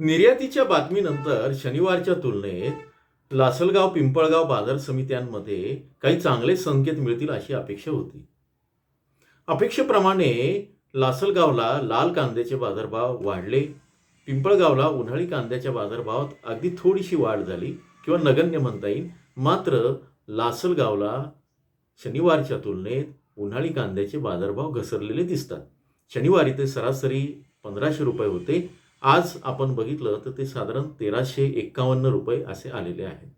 निर्यातीच्या बातमीनंतर शनिवारच्या तुलनेत लासलगाव पिंपळगाव बाजार समित्यांमध्ये काही चांगले संकेत मिळतील अशी अपेक्षा होती. अपेक्षेप्रमाणे लासलगावला लाल कांद्याचे बाजारभाव वाढले. पिंपळगावला उन्हाळी कांद्याच्या बाजारभावात अगदी थोडीशी वाढ झाली किंवा नगण्य म्हणता येईल. मात्र लासलगावला शनिवारच्या तुलनेत उन्हाळी कांद्याचे बाजारभाव घसरलेले दिसतात. शनिवारी ते सरासरी पंधराशे रुपये होते. आज आपण बघितलं तर ते साधारण तेराशे एक्कावन्न रुपये असे आलेले आहेत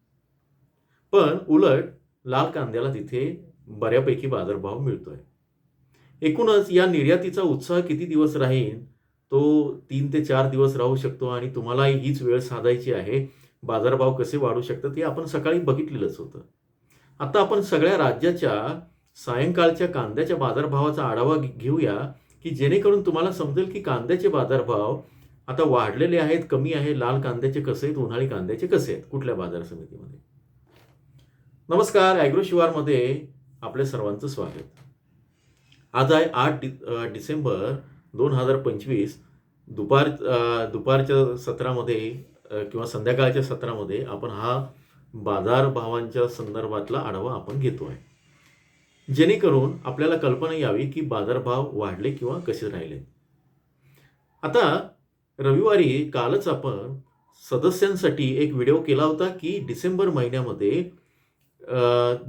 पण उलट लाल कांद्याला तिथे बऱ्यापैकी बाजारभाव मिळतोय. एकूणच या निर्यातीचा उत्साह किती दिवस राहील तो तीन ते चार दिवस राहू शकतो आणि तुम्हालाही हीच वेळ साधायची आहे. बाजारभाव कसे वाढू शकतात हे आपण सकाळी बघितलेलंच होतं. आता आपण सगळ्या राज्याच्या सायंकाळच्या कांद्याच्या बाजारभावाचा आढावा घेऊया की जेणेकरून तुम्हाला समजेल की कांद्याचे बाजारभाव आता वाढलेले आहेत कमी आहे लाल कांद्याचे कसे आहेत उन्हाळी कांद्याचे कसे आहेत कुठल्या बाजार समितीमध्ये? नमस्कार ॲग्रो शिवारमध्ये आपल्या सर्वांचं स्वागत. आज आहे आठ डि डिसेंबर दोन हजार पंचवीस. दुपार दुपारच्या सत्रामध्ये किंवा संध्याकाळच्या सत्रामध्ये आपण हा बाजार भावांच्या संदर्भातला आढावा आपण घेतो आहे जेणेकरून आपल्याला कल्पना यावी की बाजारभाव वाढले किंवा कसे राहिले. आता रविवारी कालच आपण सदस्यांसाठी एक व्हिडिओ केला होता की डिसेंबर महिन्यामध्ये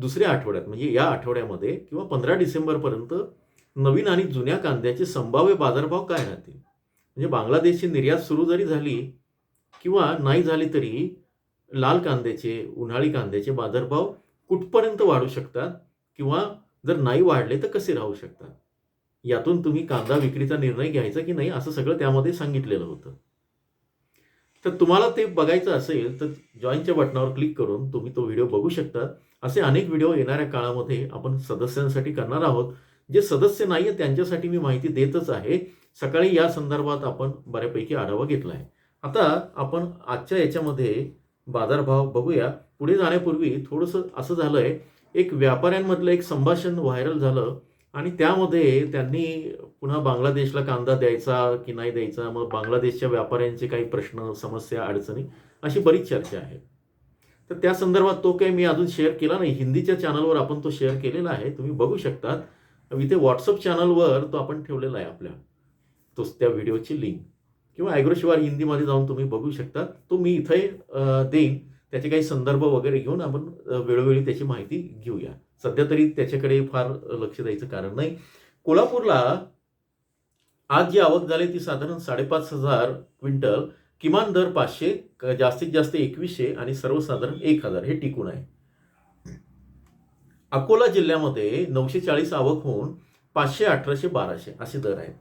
दुसऱ्या आठवड्यात म्हणजे या आठवड्यामध्ये किंवा पंधरा डिसेंबरपर्यंत नवीन आणि जुन्या कांद्याचे संभाव्य बाजारभाव काय राहतील? म्हणजे बांगलादेशची निर्यात सुरू जरी झाली किंवा नाही झाली तरी लाल कांद्याचे उन्हाळी कांद्याचे बाजारभाव कुठपर्यंत वाढू शकतात किंवा जर नाही वाढले तर कसे राहू शकतात? यातून तुम्ही कांदा विक्रीचा निर्णय घ्यायचा की नाही असं सगळं त्यामध्ये सांगितलेलं होतं. तर तुम्हाला ते बघायचं असेल तर जॉईनच्या बटनावर क्लिक करून तुम्ही तो व्हिडिओ बघू शकता. असे अनेक व्हिडिओ येणाऱ्या काळामध्ये आपण सदस्यांसाठी करणार आहोत. जे सदस्य नाही आहेत त्यांच्यासाठी मी माहिती देतच आहे. सकाळी या संदर्भात आपण बऱ्यापैकी आढावा घेतला आहे. आता आपण आजच्या याच्यामध्ये बाजारभाव बघूया. पुढे जाण्यापूर्वी थोडंसं असं झालंय. एक व्यापाऱ्यांमधलं एक संभाषण व्हायरल झालं. आणि त्यामध्ये त्यांनी पुन्हा बांगलादेशला कांदा द्यायचा की नाही द्यायचा मग बांगलादेशच्या व्यापाऱ्यांचे काही प्रश्न समस्या अडचणी अशी बरीच चर्चा आहे. तर त्या संदर्भात तो काही मी अजून शेअर केला नाही. हिंदीच्या चॅनलवर आपण तो शेअर केलेला आहे. तुम्ही बघू शकतात. इथे व्हॉट्सअप चॅनलवर तो आपण ठेवलेला आहे आपल्या. तो त्या व्हिडिओची लिंक. किंवा ॲग्रोशिवार हिंदीमध्ये जाऊन तुम्ही बघू शकता तो मी इथे देईन. त्याचे काही संदर्भ वगैरे घेऊन आपण वेळोवेळी त्याची माहिती घेऊया. सध्या तरी त्याच्याकडे फार लक्ष द्यायचं कारण नाही. कोल्हापूरला आज जी आवक झाली ती साधारण साडेपाच हजार क्विंटल किमान दर पाचशे जास्तीत जास्त एकवीसशे आणि सर्वसाधारण एक हजार हे टिकून आहे. अकोला जिल्ह्यामध्ये नऊशे चाळीस आवक होऊन पाचशे अठराशे बाराशे असे दर आहेत.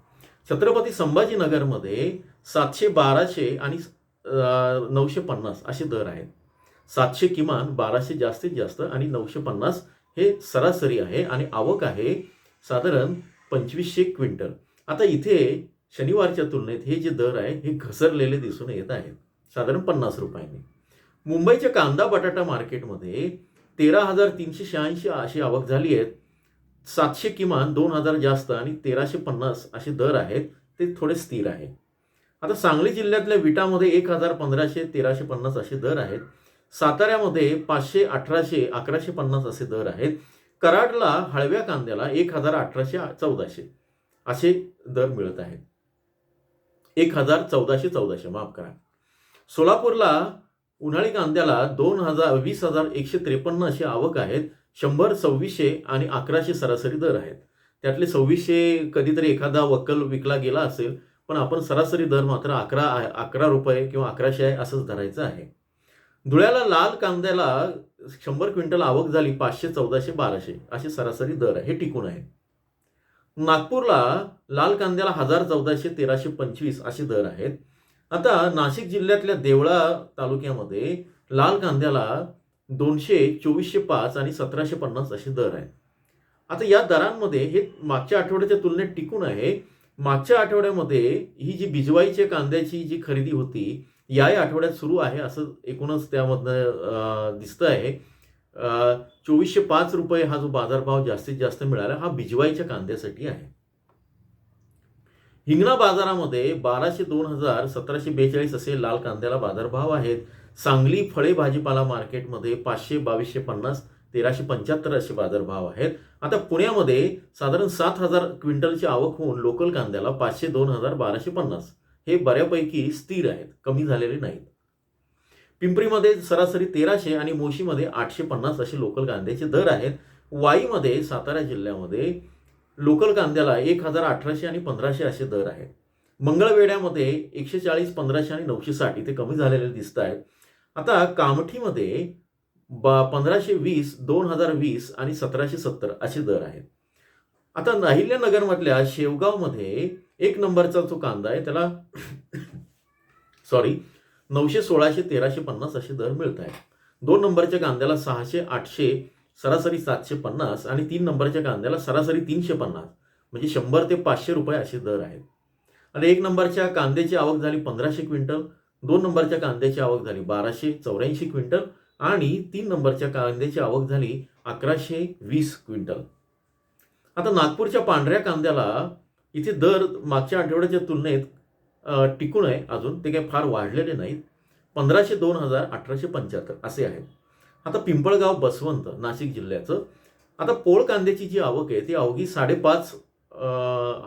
छत्रपती संभाजीनगरमध्ये सातशे बाराशे आणि नऊशे पन्नास असे दर आहेत. सातशे किमान बाराशे जास्तीत जास्त आणि नऊशे पन्नास हे सरासरी आहे आणि आवक आहे साधारण पंचवीसशे क्विंटल. आता इथे शनिवारच्या तुलनेत हे जे दर आहे हे घसरलेले दिसून येत आहेत. साधारण पन्नास रुपयांनी. मुंबईच्या कांदा बटाटा मार्केटमध्ये तेरा हजार तीनशे शहाऐंशी अशी आवक झाली आहेत सातशे किमान दोन हजार जास्त आणि तेराशे पन्नास असे दर आहेत. ते थोडे स्थिर आहे. आता सांगली जिल्ह्यातल्या विटामध्ये एक हजार पंधराशे तेराशे पन्नास असे दर आहेत. साताऱ्यामध्ये पाचशे अठराशे अकराशे पन्नास असे दर आहेत. कराडला हळव्या कांद्याला एक हजार अठराशे चौदाशे असे दर मिळत आहेत. एक हजार चौदाशे चौदाशे. माफ करा. सोलापूरला उन्हाळी कांद्याला दोन हजार वीस हजार एकशे त्रेपन्न अशी आवक आहेत. शंभर सव्वीसशे आणि अकराशे सरासरी दर आहेत. त्यातले सव्वीसशे कधीतरी एखादा वक्कल विकला गेला असेल पण आपण सरासरी दर मात्र अकरा अकरा रुपये किंवा अकराशे आहे असंच धरायचं आहे. धुळ्याला लाल कांद्याला शंभर क्विंटल आवक झाली पाचशे चौदाशे बाराशे असे सरासरी दर आहे. हे टिकून आहे. नागपूरला लाल कांद्याला हजार चौदाशे तेराशे पंचवीस असे दर आहेत. आता नाशिक जिल्ह्यातल्या देवळा तालुक्यामध्ये लाल कांद्याला दोनशे चोवीसशे पाच आणि सतराशे पन्नास असे दर आहेत आता या दरांमध्ये हे मागच्या आठवड्याच्या तुलनेत टिकून आहे. मागच्या आठवड्यामध्ये ही जी बिजवाईच्या कांद्याची जी खरेदी होती या आठवड्यात सुरू आहे असं एकूणच त्यामधनं दिसतं आहे. चोवीसशे पाच रुपये हा जो बाजारभाव जास्तीत जास्त मिळाला हा बिजवाईच्या कांद्यासाठी आहे. हिंगणा बाजारामध्ये बाराशे दोन हजार सतराशे बेचाळीस असे लाल कांद्याला बाजारभाव आहेत. सांगली फळे भाजीपाला मार्केटमध्ये पाचशे बावीसशे पन्नास तेराशे पंच्याहत्तर असे बाजारभाव आहेत. आता पुण्यामध्ये साधारण सात हजार क्विंटलची आवक होऊन लोकल कांद्याला पाचशे दोन हजार बाराशे पन्नास. हे बऱ्यापैकी स्थिर आहेत कमी झालेले नाहीत. पिंपरीमध्ये सरासरी तेराशे आणि मोशीमध्ये आठशे पन्नास असे लोकल कांद्याचे दर आहेत. वाईमध्ये सातारा जिल्ह्यामध्ये लोकल कांद्याला एक हजार अठराशे आणि पंधराशे असे दर आहेत. मंगळवेढ्यामध्ये एकशे चाळीस पंधराशे आणि नऊशे साठ इथे कमी झालेले दिसत आहेत. आता कामठीमध्ये बा पंधराशे वीस दोन हजार वीस आणि सतराशे सत्तर असे दर आहेत. आता अहिल्यानगरमधल्या शेवगावमध्ये एक नंबरचा जो कांदा आहे त्याला सॉरी नऊशे सोळाशे तेराशे पन्नास असे दर मिळत आहेत. दोन नंबरच्या कांद्याला सहाशे आठशे सरासरी सातशे पन्नास आणि तीन नंबरच्या कांद्याला सरासरी तीनशे पन्नास म्हणजे शंभर ते पाचशे रुपये असे दर आहेत. आणि एक नंबरच्या कांद्याची आवक झाली पंधराशे क्विंटल दोन नंबरच्या कांद्याची आवक झाली बाराशे चौऱ्याऐंशी क्विंटल आणि तीन नंबरच्या कांद्याची आवक झाली अकराशे वीस क्विंटल. आता नागपूरच्या पांढऱ्या कांद्याला इथे दर मागच्या आठवड्याच्या तुलनेत टिकून आहे अजून ते काही फार वाढलेले नाहीत. पंधराशे दोन हजार अठराशे पंच्याहत्तर असे आहेत. आता पिंपळगाव बसवंत नाशिक जिल्ह्याचं. आता पोळ कांद्याची जी आवक आहे ती अवघी साडेपाच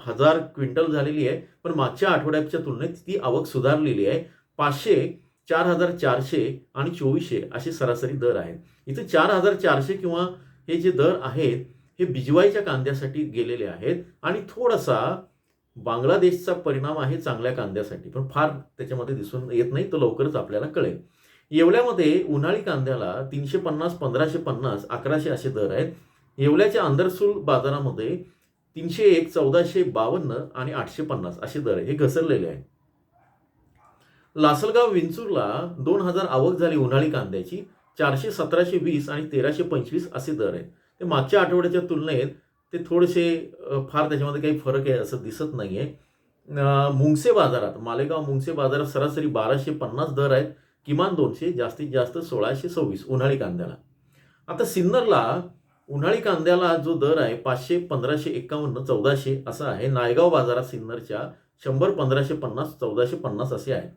हजार क्विंटल झालेली आहे. पण मागच्या आठवड्याच्या तुलनेत ती आवक सुधारलेली आहे. पाचशे चार हजार चारशे आणि चोवीसशे असे सरासरी दर आहेत. इथे चार हजार चारशे किंवा हे जे दर आहेत हे बिजवाईच्या कांद्यासाठी गेलेले आहेत आणि थोडासा बांगलादेशचा परिणाम आहे चांगल्या कांद्यासाठी. पण फार त्याच्यामध्ये दिसून येत नाही तो लवकरच आपल्याला कळेल. येवल्यामध्ये उन्हाळी कांद्याला तीनशे पन्नास पंधराशे पन्नास अकराशे असे दर आहेत. येवल्याच्या अंदरसूल बाजारामध्ये तीनशे एक चौदाशे बावन्न आणि आठशे पन्नास असे दर आहे हे घसरलेले आहे लासलगाव विंचूरला दोन हजार आवक झाली उन्हाळी कांद्याची. चारशे सतराशे वीस आणि तेराशे पंचवीस असे दर आहेत. ते मागच्या आठवड्याच्या तुलनेत ते थोडेसे फार त्याच्यामध्ये काही फरक आहे असं दिसत नाही आहे मुंगसे बाजारात मालेगाव मुंगसे बाजारात सरासरी बाराशे पन्नास दर आहेत. किमान दोनशे जास्तीत जास्त सोळाशे सव्वीस उन्हाळी कांद्याला. आता सिन्नरला उन्हाळी कांद्याला जो दर आहे पाचशे पंधराशे एकावन्न चौदाशे असा आहे. नायगाव बाजारात सिन्नरच्या शंभर पंधराशे पन्नास चौदाशे पन्नास असे आहेत.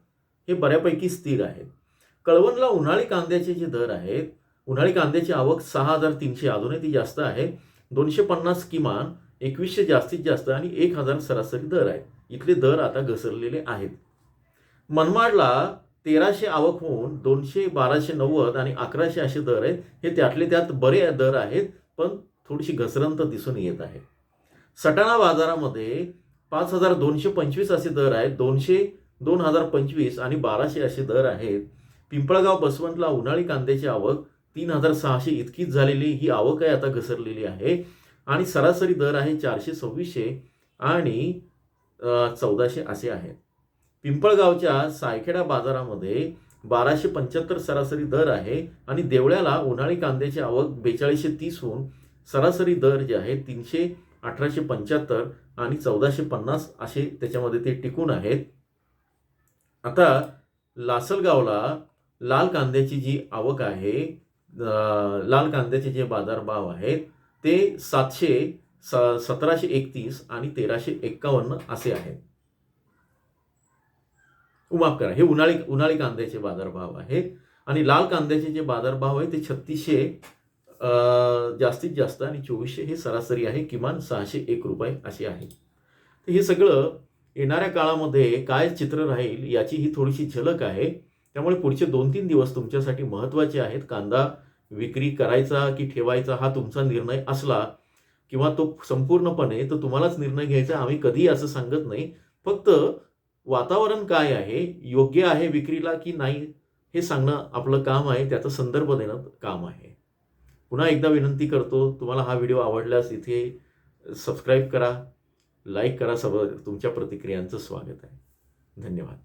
हे बऱ्यापैकी स्थिर आहेत. कळवणला उन्हाळी कांद्याचे जे दर आहेत उन्हाळी कांद्याची आवक सहा हजार तीनशे अजूनही ती जास्त आहे. दोनशे पन्नास किमान एकवीसशे जास्तीत जास्त आणि एक हजार सरासरी दर आहे इथले दर आता घसरलेले आहेत. मनमाडला तेराशे आवक होऊन दोनशे बाराशे नव्वद आणि अकराशे असे दर आहेत. हे त्यातले त्यात बरे दर आहेत पण थोडीशी घसरंत दिसून येत आहे. सटाणा बाजारामध्ये पाच हजार दोनशे पंचवीस असे दर आहेत. दोनशे दोन हजार पंचवीस आणि बाराशे असे दर आहेत. पिंपळगाव बसवंतला उन्हाळी कांद्याची आवक तीन हजार सहाशे इतकीच झालेली ही आवक आहे आता घसरलेली आहे. आणि सरासरी दर आहे चारशे सव्वीसशे आणि चौदाशे असे आहेत. पिंपळगावच्या सायखेडा बाजारामध्ये बाराशे पंच्याहत्तर सरासरी दर आहे आणि देवळ्याला उन्हाळी कांद्याची आवक बेचाळीसशे तीसहून सरासरी दर जे आहे तीनशे अठराशे पंच्याहत्तर आणि चौदाशे पन्नास असे त्याच्यामध्ये ते टिकून आहेत. आता लासलगावला लाल कांद्याची जी आवक आहे लाल कांद्याचे जे बाजारभाव आहेत ते सातशे स सतराशे एकतीस आणि तेराशे एक्कावन्न असे आहेत. माफ करा हे उन्हाळी उन्हाळी कांद्याचे बाजारभाव आहेत आणि लाल कांद्याचे जे बाजारभाव आहे ते छत्तीसशे जास्तीत जास्त आणि चोवीसशे हे सरासरी आहे किमान सहाशे एक रुपये असे आहे. तर हे सगळं येणाऱ्या काळामध्ये काय चित्र राहील याची ही थोडीशी झलक आहे. त्यामुळे पुढचे दोन तीन दिवस तुमच्यासाठी महत्त्वाचे आहेत. कांदा विक्री करायचा की ठेवायचा हा तुमचा निर्णय असला किंवा तो संपूर्णपणे तर तुम्हालाच निर्णय घ्यायचा. आम्ही कधीही असं सांगत नाही. फक्त वातावरण काय आहे? योग्य आहे विक्रीला की नाही? हे सांगणं आपलं काम आहे. त्याचा संदर्भ देणं काम आहे. पुन्हा एकदा विनंती करतो. तुम्हाला हा व्हिडिओ आवडल्यास इथे सबस्क्राईब करा. लाईक करा सर्व तुमच्या प्रतिक्रियांचं स्वागत आहे. धन्यवाद.